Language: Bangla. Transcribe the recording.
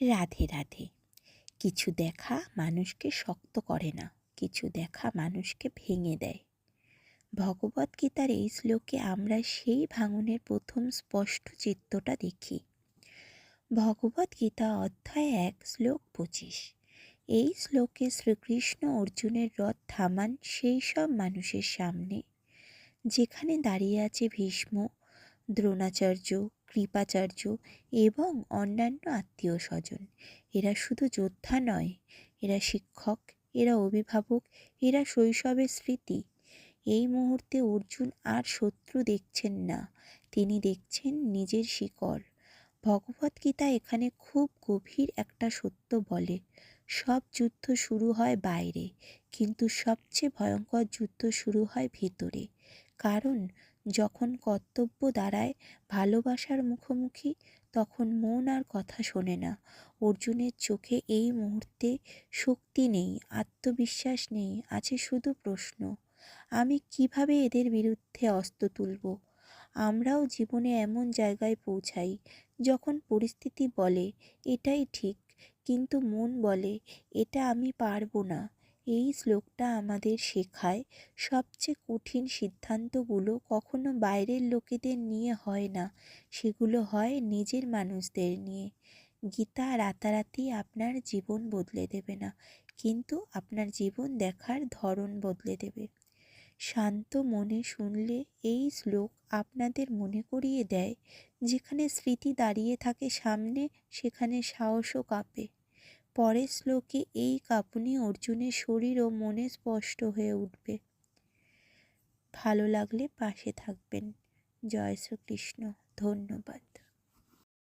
রাধে রাধে। কিছু দেখা মানুষকে শক্ত করে না, কিছু দেখা মানুষকে ভেঙে দেয়। ভগবদ্গীতার এই শ্লোকে আমরা সেই ভাঙনের প্রথম স্পষ্ট চিত্রটা দেখি। ভগবদ্গীতা অধ্যায় এক, শ্লোক পঁচিশ। এই শ্লোকে শ্রীকৃষ্ণ অর্জুনের রথ থামান সেই সব মানুষের সামনে, যেখানে দাঁড়িয়ে আছে ভীষ্ম, দ্রোণাচার্য কৃপাচার্য এবং অন্যান্য আত্মীয় স্বজন। এরা শুধু যোদ্ধা নয়, এরা শিক্ষক, এরা অভিভাবক, এরা শৈশবের স্মৃতি। এই মুহূর্তে অর্জুন আর শত্রু দেখছেন না, তিনি দেখছেন নিজের শিকড়। ভগবদ্গীতা এখানে খুব গভীর একটা সত্য বলে, সব যুদ্ধ শুরু হয় বাইরে, কিন্তু সবচেয়ে ভয়ঙ্কর যুদ্ধ শুরু হয় ভেতরে। কারণ যখন কর্তব্য দাঁড়ায় ভালোবাসার মুখোমুখি, তখন মন আর কথা শোনে না। অর্জুনের চোখে এই মুহূর্তে শক্তি নেই, আত্মবিশ্বাস নেই, আছে শুধু প্রশ্ন, আমি কীভাবে এদের বিরুদ্ধে অস্ত্র তুলব? আমরাও জীবনে এমন জায়গায় পৌঁছাই যখন পরিস্থিতি বলে, এটাই ঠিক। কিন্তু মন বলে, এটা আমি পারব না। এই শ্লোকটা আমাদের শেখায়, সবচেয়ে কঠিন সিদ্ধান্তগুলো কখনো বাইরের লোকেদের নিয়ে হয় না। সেগুলো হয় নিজের মানুষদের নিয়ে। গীতা রাতারাতি আপনার জীবন বদলে দেবে না, কিন্তু আপনার জীবন দেখার ধরন বদলে দেবে। শান্ত মনে শুনলে এই শ্লোক আপনাদের মনে করিয়ে দেয়, যেখানে স্মৃতি দাঁড়িয়ে থাকে সামনে, সেখানে সাহসও কাঁপে। পরের শ্লোকে এই কাঁপুনি অর্জুনের শরীর ও মনে স্পষ্ট হয়ে উঠবে। ভালো লাগলে পাশে থাকবেন। জয় শ্রীকৃষ্ণ। ধন্যবাদ।